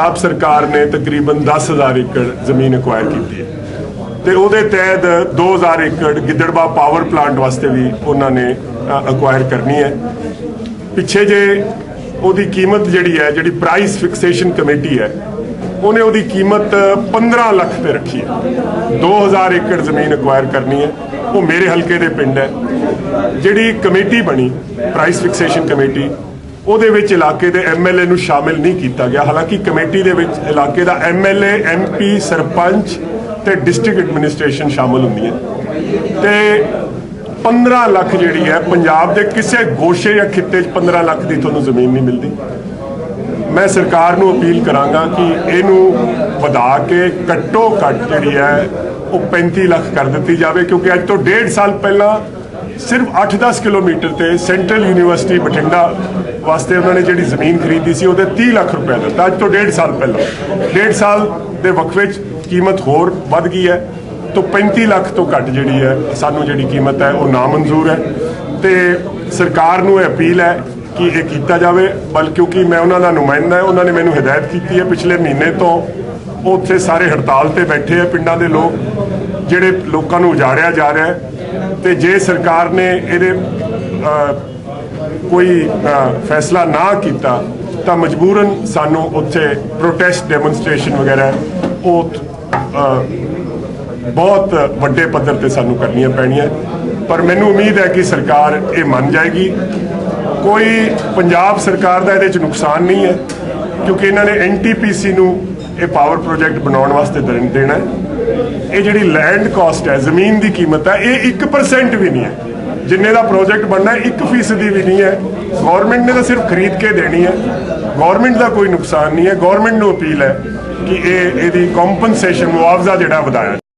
ਆਪ ਸਰਕਾਰ ਨੇ ਤਕਰੀਬਨ 10000 ਏਕੜ ਜ਼ਮੀਨ ਐਕਵਾਇਰ ਕੀਤੀ ਹੈ। ਤੇ ਉਹਦੇ ਤਹਿਤ 2000 ਏਕੜ ਗਿੱਦੜਬਾ ਪਾਵਰ ਪਲਾਂਟ ਵਾਸਤੇ ਵੀ ਉਹਨਾਂ ਨੇ ਐਕਵਾਇਰ ਕਰਨੀ ਹੈ। ਪਿੱਛੇ ਜੇ ਉਹਦੀ ਕੀਮਤ ਜਿਹੜੀ ਹੈ, ਜਿਹੜੀ ਪ੍ਰਾਈਸ ਫਿਕਸੇਸ਼ਨ ਕਮੇਟੀ ਹੈ, ਉਹਨੇ ਉਹਦੀ ਕੀਮਤ 15 ਲੱਖ ਤੇ ਰੱਖੀ ਹੈ। 2000 ਏਕੜ ਜ਼ਮੀਨ ਐਕਵਾਇਰ ਕਰਨੀ ਹੈ। ਉਹ ਮੇਰੇ ਹਲਕੇ ਦੇ ਪਿੰਡ ਹੈ। ਜਿਹੜੀ ਕਮੇਟੀ ਬਣੀ ਪ੍ਰਾਈਸ ਫਿਕਸੇਸ਼ਨ ਕਮੇਟੀ ਉਹਦੇ ਵਿੱਚ ਇਲਾਕੇ ਦੇ ਐਮਐਲਏ ਨੂੰ ਸ਼ਾਮਿਲ ਨਹੀਂ ਕੀਤਾ ਗਿਆ। ਹਾਲਾਂਕਿ ਕਮੇਟੀ ਦੇ ਵਿੱਚ ਇਲਾਕੇ ਦਾ ਐਮਐਲਏ ਐਮਪੀ ਸਰਪੰਚ ਤੇ ਡਿਸਟ੍ਰਿਕਟ ਐਡਮਿਨਿਸਟ੍ਰੇਸ਼ਨ ਸ਼ਾਮਿਲ ਹੁੰਦੀ ਹੈ ਤੇ 15 ਲੱਖ ਜਿਹੜੀ ਹੈ ਪੰਜਾਬ ਦੇ ਕਿਸੇ ਗੋਸ਼ੇ ਜਾਂ ਖਿੱਤੇ 'ਚ 15 ਲੱਖ ਦੀ ਤੁਹਾਨੂੰ ਜ਼ਮੀਨ ਨਹੀਂ ਮਿਲਦੀ। ਮੈਂ ਸਰਕਾਰ ਨੂੰ ਅਪੀਲ ਕਰਾਂਗਾ ਕਿ ਇਹਨੂੰ ਵਧਾ ਕੇ ਘੱਟੋ ਘੱਟ ਜਿਹੜੀ ਹੈ ਉਹ 35 ਲੱਖ ਕਰ ਦਿੱਤੀ ਜਾਵੇ, ਕਿਉਂਕਿ ਅੱਜ ਤੋਂ 1.5 ਸਾਲ ਪਹਿਲਾਂ ਸਿਰਫ 8-10 ਕਿਲੋਮੀਟਰ ਤੇ ਸੈਂਟਰਲ ਯੂਨੀਵਰਸਿਟੀ ਬਠਿੰਡਾ ਵਾਸਤੇ ਉਹਨਾਂ ਨੇ ਜਿਹੜੀ ਜ਼ਮੀਨ ਖਰੀਦੀ ਸੀ, ਉਹਦੇ 30 ਲੱਖ ਰੁਪਏ ਦਿੱਤਾ। ਅੱਜ ਤੋਂ 1.5 ਸਾਲ ਪਹਿਲਾਂ। 1.5 ਸਾਲ ਦੇ ਵਕਫੇ 'ਚ ਕੀਮਤ ਹੋਰ ਵੱਧ ਗਈ ਹੈ। ਤੋਂ 35 ਲੱਖ ਤੋਂ ਘੱਟ ਜਿਹੜੀ ਹੈ, ਸਾਨੂੰ ਜਿਹੜੀ ਕੀਮਤ ਹੈ, ਉਹ ਨਾ ਮਨਜ਼ੂਰ ਹੈ। ਤੇ ਸਰਕਾਰ ਨੂੰ ਇਹ ਅਪੀਲ ਹੈ ਕਿ ਇਹ ਕੀਤਾ ਜਾਵੇ ਬਲਕਿ ਕਿਉਂਕਿ ਮੈਂ ਉਹਨਾਂ ਦਾ ਨੁਮਾਇੰਦਾ ਹਾਂ, ਉਹਨਾਂ ਨੇ ਮੈਨੂੰ ਹਦਾਇਤ ਕੀਤੀ ਹੈ ਪਿਛਲੇ ਮਹੀਨੇ ਤੋਂ। ਉਹ ਉੱਥੇ ਸਾਰੇ ਹੜਤਾਲ ਤੇ ਬੈਠੇ ਆ ਪਿੰਡਾਂ ਦੇ ਲੋਕ, ਜਿਹੜੇ ਲੋਕਾਂ ਨੂੰ ਉਜਾੜਿਆ ਜਾ ਰਿਹਾ ਹੈ। ਤੇ ਜੇ ਸਰਕਾਰ ਨੇ ਇਹਦੇ ਕੋਈ ਫੈਸਲਾ ਨਾ ਕੀਤਾ, ਤਾਂ ਮਜਬੂਰਨ ਸਾਨੂੰ ਉੱਥੇ ਪ੍ਰੋਟੈਸਟ ਡੈਮੋਨਸਟ੍ਰੇਸ਼ਨ ਵਗੈਰਾ, ਉਹ ਬਹੁਤ ਵੱਡੇ ਪੱਧਰ ਤੇ ਸਾਨੂੰ ਕਰਨੀਆਂ ਪੈਣੀਆਂ। ਪਰ ਮੈਨੂੰ ਉਮੀਦ ਹੈ ਕਿ ਸਰਕਾਰ ਇਹ ਮੰਨ ਜਾਏਗੀ। ਕੋਈ ਪੰਜਾਬ ਸਰਕਾਰ ਦਾ ਇਹਦੇ ਚ ਨੁਕਸਾਨ ਨਹੀਂ ਹੈ, ਕਿਉਂਕਿ ਇਹਨਾਂ ਨੇ ਐਨਟੀਪੀਸੀ ਨੂੰ ਇਹ ਪਾਵਰ ਪ੍ਰੋਜੈਕਟ ਬਣਾਉਣ ਵਾਸਤੇ ਦੇਣ- ਦੇਣਾ ਹੈ। ਇਹ ਜਿਹੜੀ ਲੈਂਡ ਕਾਸਟ ਹੈ, ਜ਼ਮੀਨ ਦੀ ਕੀਮਤ ਹੈ, ਇਹ 1% ਵੀ ਨਹੀਂ ਹੈ। ਜਿੰਨੇ ਦਾ ਪ੍ਰੋਜੈਕਟ ਬਣਨਾ ਹੈ 1% ਵੀ ਨਹੀਂ ਹੈ। ਗਵਰਨਮੈਂਟ ਨੇ ਤਾਂ ਸਿਰਫ ਖਰੀਦ ਕੇ ਦੇਣੀ ਹੈ। ਗਵਰਨਮੈਂਟ ਦਾ ਕੋਈ ਨੁਕਸਾਨ ਨਹੀਂ ਹੈ। ਗਵਰਨਮੈਂਟ ਨੂੰ ਅਪੀਲ ਹੈ ਕਿ ਇਹ ਇਹਦੀ ਕੰਪਨਸੇਸ਼ਨ ਮੁਆਵਜ਼ਾ ਜਿਹੜਾ ਵਧਾਇਆ